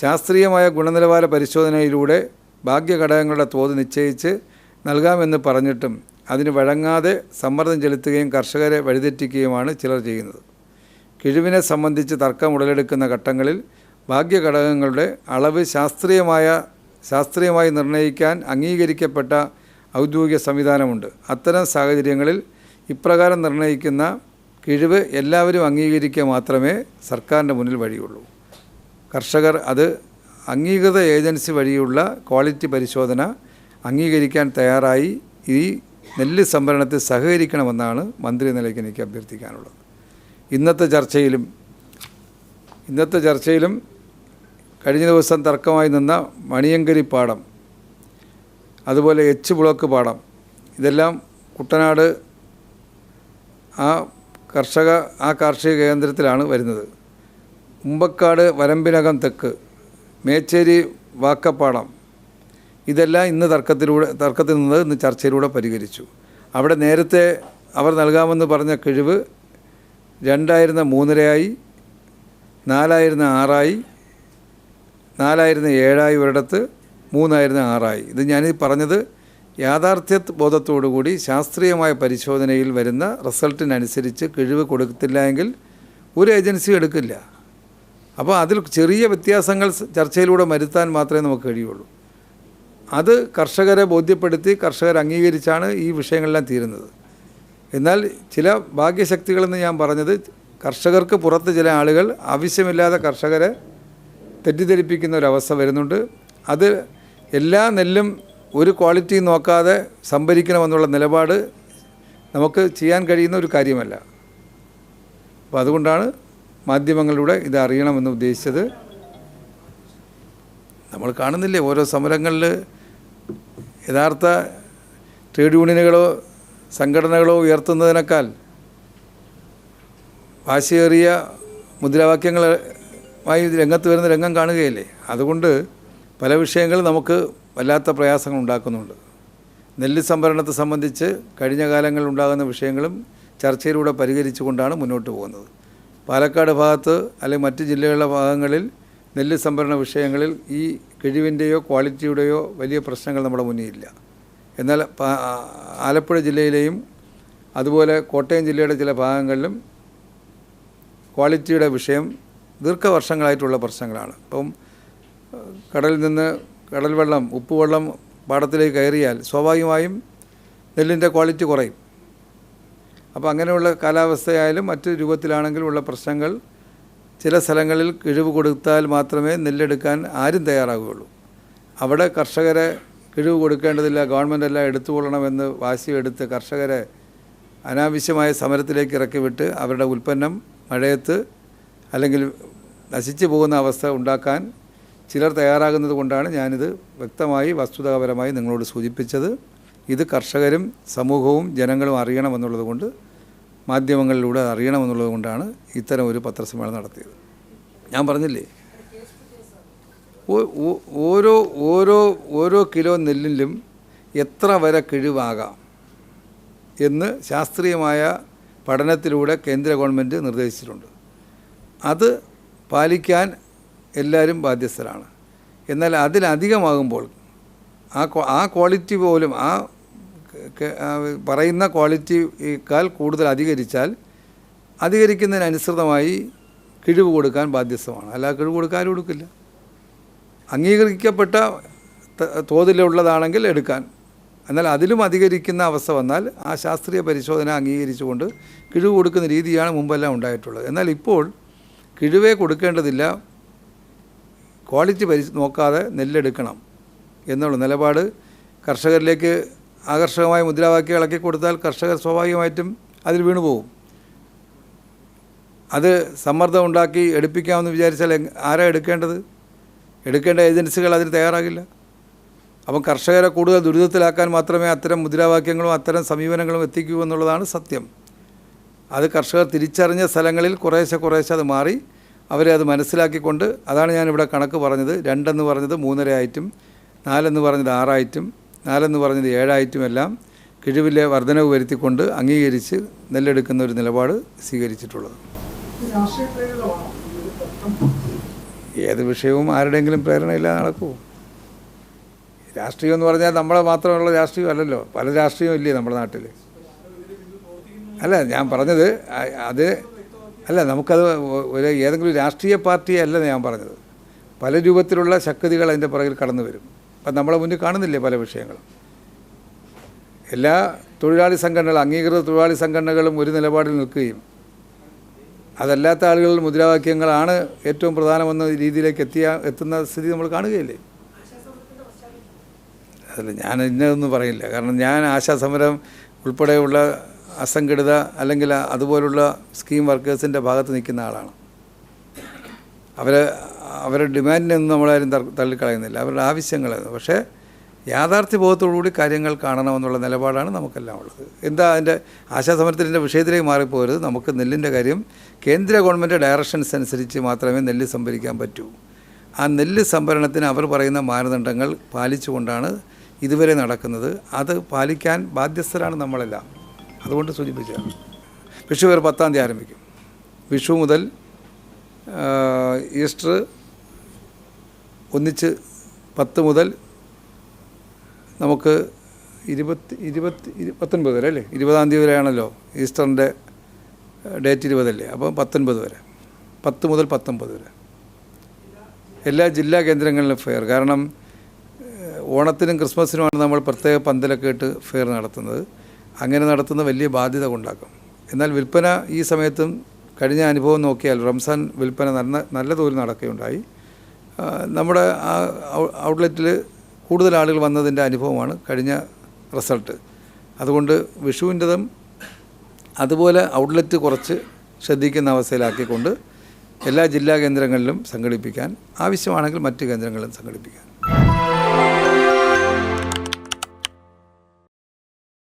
ശാസ്ത്രീയമായ ഗുണനിലവാര പരിശോധനയിലൂടെ ഭാഗ്യഘടകങ്ങളുടെ തോത് നിശ്ചയിച്ച് നൽകാമെന്ന് പറഞ്ഞിട്ടും അതിന് വഴങ്ങാതെ സമ്മർദ്ദം ചെലുത്തുകയും കർഷകരെ വഴിതെറ്റിക്കുകയുമാണ് ചിലർ ചെയ്യുന്നത്. കിഴിവിനെ സംബന്ധിച്ച് തർക്കം ഉടലെടുക്കുന്ന ഘട്ടങ്ങളിൽ ഭാഗ്യഘടകങ്ങളുടെ അളവ് ശാസ്ത്രീയമായ ശാസ്ത്രീയമായി നിർണയിക്കാൻ അംഗീകരിക്കപ്പെട്ട ഔദ്യോഗിക സംവിധാനമുണ്ട്. അത്തരം സാഹചര്യങ്ങളിൽ ഇപ്രകാരം നിർണയിക്കുന്ന കിഴിവ് എല്ലാവരും അംഗീകരിക്കുക മാത്രമേ സർക്കാരിന്റെ മുന്നിൽ വഴിയുള്ളൂ. കർഷകർ അത് അംഗീകൃത ഏജൻസി വഴിയുള്ള ക്വാളിറ്റി പരിശോധന അംഗീകരിക്കാൻ തയ്യാറായി ഈ നെല്ല് സംഭരണത്തിൽ സഹകരിക്കണമെന്നാണ് മന്ത്രി നിലയ്ക്ക് എനിക്ക് അഭ്യർത്ഥിക്കാനുള്ളത്. ഇന്നത്തെ ചർച്ചയിലും ഇന്നത്തെ ചർച്ചയിലും കഴിഞ്ഞ ദിവസം തർക്കമായി നിന്ന മണിയങ്കരി പാടം അതുപോലെ എച്ച് ബ്ലോക്ക് പാടം ഇതെല്ലാം കുട്ടനാട് ആ കർഷക ആ കാർഷിക കേന്ദ്രത്തിലാണ് വരുന്നത്. ഉമ്പക്കാട് വരമ്പിനകം തെക്ക് മേച്ചേരി വാക്കപ്പാടം. ഇതെല്ലാം ഇന്ന് തർക്കത്തിലൂടെ തർക്കത്തിൽ നിന്ന് ഇന്ന് ചർച്ചയിലൂടെ പരിഹരിച്ചു. അവിടെ നേരത്തെ അവർ നൽകാമെന്ന് പറഞ്ഞ കിഴിവ് രണ്ടായിരുന്ന മൂന്നരയായി നാലായിരുന്ന ആറായി നാലായിരുന്ന ഏഴായി ഒരിടത്ത് മൂന്നായിരുന്ന ആറായി. ഇത് ഞാനീ പറഞ്ഞത് യാഥാർത്ഥ്യ ബോധത്തോടുകൂടി ശാസ്ത്രീയമായ പരിശോധനയിൽ വരുന്ന റിസൾട്ടിനനുസരിച്ച് കിഴിവ് കൊടുത്തില്ല എങ്കിൽ ഒരു ഏജൻസിയും എടുക്കില്ല. അപ്പോൾ അതിൽ ചെറിയ വ്യത്യാസങ്ങൾ ചർച്ചയിലൂടെ വരുത്താൻ മാത്രമേ നമുക്ക് കഴിയുള്ളൂ. അത് കർഷകരെ ബോധ്യപ്പെടുത്തി കർഷകർ അംഗീകരിച്ചാണ് ഈ വിഷയങ്ങളെല്ലാം തീരുന്നത്. എന്നാൽ ചില ഭാഗ്യശക്തികളെന്ന് ഞാൻ പറഞ്ഞത് കർഷകർക്ക് പുറത്ത് ചില ആളുകൾ ആവശ്യമില്ലാതെ കർഷകരെ തെറ്റിദ്ധരിപ്പിക്കുന്ന ഒരവസ്ഥ വരുന്നുണ്ട്. അത് എല്ലാ നെല്ലും ഒരു ക്വാളിറ്റി നോക്കാതെ സംഭരിക്കണമെന്നുള്ള നിലപാട് നമുക്ക് ചെയ്യാൻ കഴിയുന്ന ഒരു കാര്യമല്ല. അപ്പോൾ അതുകൊണ്ടാണ് മാധ്യമങ്ങളിലൂടെ ഇത് അറിയണമെന്ന് ഉദ്ദേശിച്ചത് നമ്മൾ കാണുന്നില്ലേ ഓരോ സമരങ്ങളിൽ യഥാർത്ഥ ട്രേഡ് യൂണിയനുകളോ സംഘടനകളോ ഉയർത്തുന്നതിനേക്കാൾ വാശിയേറിയ മുദ്രാവാക്യങ്ങളുമായി രംഗത്ത് വരുന്ന രംഗം കാണുകയല്ലേ? അതുകൊണ്ട് പല വിഷയങ്ങളും നമുക്ക് വല്ലാത്ത പ്രയാസങ്ങൾ ഉണ്ടാക്കുന്നുണ്ട്. നെല്ല് സംഭരണത്തെ സംബന്ധിച്ച് കഴിഞ്ഞ കാലങ്ങളിൽ ഉണ്ടാകുന്ന വിഷയങ്ങളും ചർച്ചയിലൂടെ പരിഹരിച്ചുകൊണ്ടാണ് മുന്നോട്ട് പോകുന്നത്. പാലക്കാട് ഭാഗത്ത് അല്ലെങ്കിൽ മറ്റ് ജില്ലകളിലെ ഭാഗങ്ങളിൽ നെല്ല് സംഭരണ വിഷയങ്ങളിൽ ഈ കിഴിവിന്റെയോ ക്വാളിറ്റിയുടെയോ വലിയ പ്രശ്നങ്ങൾ നമ്മുടെ മുന്നിലില്ല. എന്നാൽ ആലപ്പുഴ ജില്ലയിലെയും അതുപോലെ കോട്ടയം ജില്ലയുടെ ചില ഭാഗങ്ങളിലും ക്വാളിറ്റിയുടെ വിഷയം ദീർഘവർഷങ്ങളായിട്ടുള്ള പ്രശ്നങ്ങളാണ്. ഇപ്പം കടലിൽ നിന്ന് കടൽ വെള്ളം ഉപ്പുവെള്ളം പാടത്തിലേക്ക് കയറിയാൽ സ്വാഭാവികമായും നെല്ലിന്റെ ക്വാളിറ്റി കുറയും. അപ്പോൾ അങ്ങനെയുള്ള കാലാവസ്ഥയായാലും മറ്റു രൂപത്തിലാണെങ്കിലും ഉള്ള പ്രശ്നങ്ങൾ ചില സ്ഥലങ്ങളിൽ കിഴിവ് കൊടുത്താൽ മാത്രമേ നെല്ലെടുക്കാൻ ആരും തയ്യാറാകുകയുള്ളൂ. അവിടെ കർഷകരെ കിഴിവ് കൊടുക്കേണ്ടതില്ല ഗവൺമെന്റ് എല്ലാം എടുത്തുകൊള്ളണമെന്ന് വാശിയെടുത്ത് കർഷകരെ അനാവശ്യമായ സമരത്തിലേക്ക് ഇറക്കിവിട്ട് അവരുടെ ഉൽപ്പന്നം മഴയത്ത് അല്ലെങ്കിൽ നശിച്ചു പോകുന്ന അവസ്ഥ ഉണ്ടാക്കാൻ ചിലർ തയ്യാറാകുന്നത് കൊണ്ടാണ് ഞാനിത് വ്യക്തമായി വസ്തുതാപരമായി നിങ്ങളോട് സൂചിപ്പിച്ചത്. ഇത് കർഷകരും സമൂഹവും ജനങ്ങളും അറിയണമെന്നുള്ളത് കൊണ്ട് മാധ്യമങ്ങളിലൂടെ അറിയണമെന്നുള്ളത് കൊണ്ടാണ് ഇത്തരം ഒരു പത്രസമ്മേളനം നടത്തിയത്. ഞാൻ പറഞ്ഞില്ലേ? ഓരോ ഓരോ ഓരോ കിലോ നെല്ലിലും എത്ര വരെ കിഴിവാകാം എന്ന് ശാസ്ത്രീയമായ പഠനത്തിലൂടെ കേന്ദ്ര ഗവൺമെന്റ് നിർദ്ദേശിച്ചിട്ടുണ്ട്. അത് പാലിക്കാൻ എല്ലാവരും ബാധ്യസ്ഥരാണ്. എന്നാൽ അതിലധികമാകുമ്പോൾ ആ ആ ക്വാളിറ്റി പോലും ആ പറയുന്ന ക്വാളിറ്റിയേക്കാൾ കൂടുതൽ അധികരിച്ചാൽ അധികരിക്കുന്നതിനനുസൃതമായി കിഴിവ് കൊടുക്കാൻ ബാധ്യസ്ഥമാണ്. അല്ലാതെ കിഴിവ് കൊടുക്കാൻ കൊടുക്കില്ല അംഗീകരിക്കപ്പെട്ട തോതിലുള്ളതാണെങ്കിൽ എടുക്കാൻ. എന്നാൽ അതിലും അധികരിക്കുന്ന അവസ്ഥ വന്നാൽ ആ ശാസ്ത്രീയ പരിശോധന അംഗീകരിച്ചുകൊണ്ട് കിഴിവ് കൊടുക്കുന്ന രീതിയാണ് മുമ്പെല്ലാം ഉണ്ടായിട്ടുള്ളത്. എന്നാൽ ഇപ്പോൾ കിഴിവേ കൊടുക്കേണ്ടതില്ല. ക്വാളിറ്റി പരി നോക്കാതെ നെല്ലെടുക്കണം എന്നുള്ള നിലപാട് കർഷകരിലേക്ക് ആകർഷകമായ മുദ്രാവാക്യം ഇളക്കി കൊടുത്താൽ കർഷകർ സ്വാഭാവികമായിട്ടും അതിൽ വീണുപോകും അത് സമ്മർദ്ദം ഉണ്ടാക്കി എടുപ്പിക്കാമെന്ന് വിചാരിച്ചാൽ ആരാ എടുക്കേണ്ടത്? എടുക്കേണ്ട ഏജൻസികൾ അതിന് തയ്യാറാകില്ല. അപ്പം കർഷകരെ കൂടുതൽ ദുരിതത്തിലാക്കാൻ മാത്രമേ അത്തരം മുദ്രാവാക്യങ്ങളും അത്തരം സമീപനങ്ങളും എത്തിക്കൂ എന്നുള്ളതാണ് സത്യം. അത് കർഷകർ തിരിച്ചറിഞ്ഞ സ്ഥലങ്ങളിൽ കുറേശ്ശെ കുറേശ്ശെ അത് മാറി അവരെ അത് മനസ്സിലാക്കിക്കൊണ്ട് അതാണ് ഞാനിവിടെ കണക്ക് പറഞ്ഞത്. രണ്ടെന്ന് പറഞ്ഞത് മൂന്നര ആയിട്ടും നാലെന്ന് പറഞ്ഞത് ആറായിട്ടും നാലെന്ന് പറഞ്ഞത് ഏഴായിട്ടുമെല്ലാം കിഴിവിലെ വർധനവ് വരുത്തിക്കൊണ്ട് അംഗീകരിച്ച് നെല്ലെടുക്കുന്ന ഒരു നിലപാട് സ്വീകരിച്ചിട്ടുള്ളത്. ഏത് വിഷയവും ആരുടെയെങ്കിലും പ്രേരണയില്ലാതെ നടക്കൂ രാഷ്ട്രീയം എന്ന് പറഞ്ഞാൽ നമ്മളെ മാത്രമുള്ള രാഷ്ട്രീയം അല്ലല്ലോ പല രാഷ്ട്രീയവും ഇല്ലേ നമ്മുടെ നാട്ടിൽ അല്ല ഞാൻ പറഞ്ഞത് അത് അല്ല നമുക്കത് ഒരു ഏതെങ്കിലും രാഷ്ട്രീയ പാർട്ടിയല്ല ഞാൻ പറഞ്ഞത്. പല രൂപത്തിലുള്ള ശക്തികൾ അതിന്റെ പുറകിൽ കടന്നു വരും അപ്പം നമ്മളെ മുന്നിൽ കാണുന്നില്ലേ പല വിഷയങ്ങളും. എല്ലാ തൊഴിലാളി സംഘടനകളും അംഗീകൃത തൊഴിലാളി സംഘടനകളും ഒരു നിലപാടിൽ നിൽക്കുകയും അതല്ലാത്ത ആളുകൾ മുദ്രാവാക്യങ്ങളാണ് ഏറ്റവും പ്രധാനമെന്ന രീതിയിലേക്ക് എത്തിയ എത്തുന്ന സ്ഥിതി നമ്മൾ കാണുകയില്ലേ? അതല്ല ഞാൻ ഇന്നതൊന്നും പറയില്ല. കാരണം ഞാൻ ആശാസമരം ഉൾപ്പെടെയുള്ള അസംഘടിത അല്ലെങ്കിൽ അതുപോലുള്ള സ്കീം വർക്കേഴ്സിന്റെ ഭാഗത്ത് നിൽക്കുന്ന ആളാണ്. അവർ അവരുടെ ഡിമാൻഡിനൊന്നും നമ്മളാരും തള്ളിക്കളയുന്നില്ല. അവരുടെ ആവശ്യങ്ങൾ പക്ഷേ യാഥാർത്ഥ്യ ബോധത്തോടുകൂടി കാര്യങ്ങൾ കാണണമെന്നുള്ള നിലപാടാണ് നമുക്കെല്ലാം ഉള്ളത്. എന്താ അതിന്റെ ആശാസമരത്തിന്റെ വിഷയത്തിലേക്ക് മാറിപ്പോരുത് നമുക്ക് നെല്ലിന്റെ കാര്യം കേന്ദ്ര ഗവൺമെന്റ് ഡയറക്ഷൻസ് അനുസരിച്ച് മാത്രമേ നെല്ല് സംഭരിക്കാൻ പറ്റൂ. ആ നെല്ല് സംഭരണത്തിന് അവർ പറയുന്ന മാനദണ്ഡങ്ങൾ പാലിച്ചുകൊണ്ടാണ് ഇതുവരെ നടക്കുന്നത്. അത് പാലിക്കാൻ ബാധ്യസ്ഥരാണ് നമ്മളെല്ലാം. അതുകൊണ്ട് സൂചിപ്പിച്ചതാണ്. വിഷു ഒരു പത്താം തീയതി ആരംഭിക്കും. വിഷു മുതൽ ഈസ്റ്റർ ഒന്നിച്ച് പത്ത് മുതൽ നമുക്ക് ഇരുപത്തി ഇരുപത്തി ഇരു- പത്തൊൻപത് വരെ അല്ലേ? ഇരുപതാം തീയതി വരെയാണല്ലോ ഈസ്റ്ററിന്റെ ഡേറ്റ് ഇരുപതല്ലേ? അപ്പോൾ പത്തൊൻപത് വരെ. പത്ത് മുതൽ പത്തൊമ്പത് വരെ. എല്ലാ ജില്ലാ കേന്ദ്രങ്ങളിലും ഫെയർ. കാരണം ഓണത്തിനും ക്രിസ്മസിനുമാണ് നമ്മൾ പ്രത്യേക പന്തലൊക്കെ ഇട്ട് ഫെയർ നടത്തുന്നത്. അങ്ങനെ നടത്തുന്ന വലിയ ബാധ്യത ഉണ്ടാക്കും എന്നാൽ വിൽപ്പന ഈ സമയത്തും കഴിഞ്ഞ അനുഭവം നോക്കിയാൽ റംസാൻ വിൽപ്പന നല്ല നല്ല തോതിൽ നടക്കുകയുണ്ടായി. നമ്മുടെ ആ ഔട്ട്ലെറ്റിൽ കൂടുതൽ ആളുകൾ വന്നതിന്റെ അനുഭവമാണ് കഴിഞ്ഞ റിസൾട്ട്. അതുകൊണ്ട് വിഷുവിന്റെതും അതുപോലെ ഔട്ട്ലെറ്റ് കുറച്ച് ശ്രദ്ധിക്കുന്ന അവസ്ഥയിലാക്കിക്കൊണ്ട് എല്ലാ ജില്ലാ കേന്ദ്രങ്ങളിലും സംഘടിപ്പിക്കാൻ ആവശ്യമാണെങ്കിൽ മറ്റ് കേന്ദ്രങ്ങളിലും സംഘടിപ്പിക്കാൻ.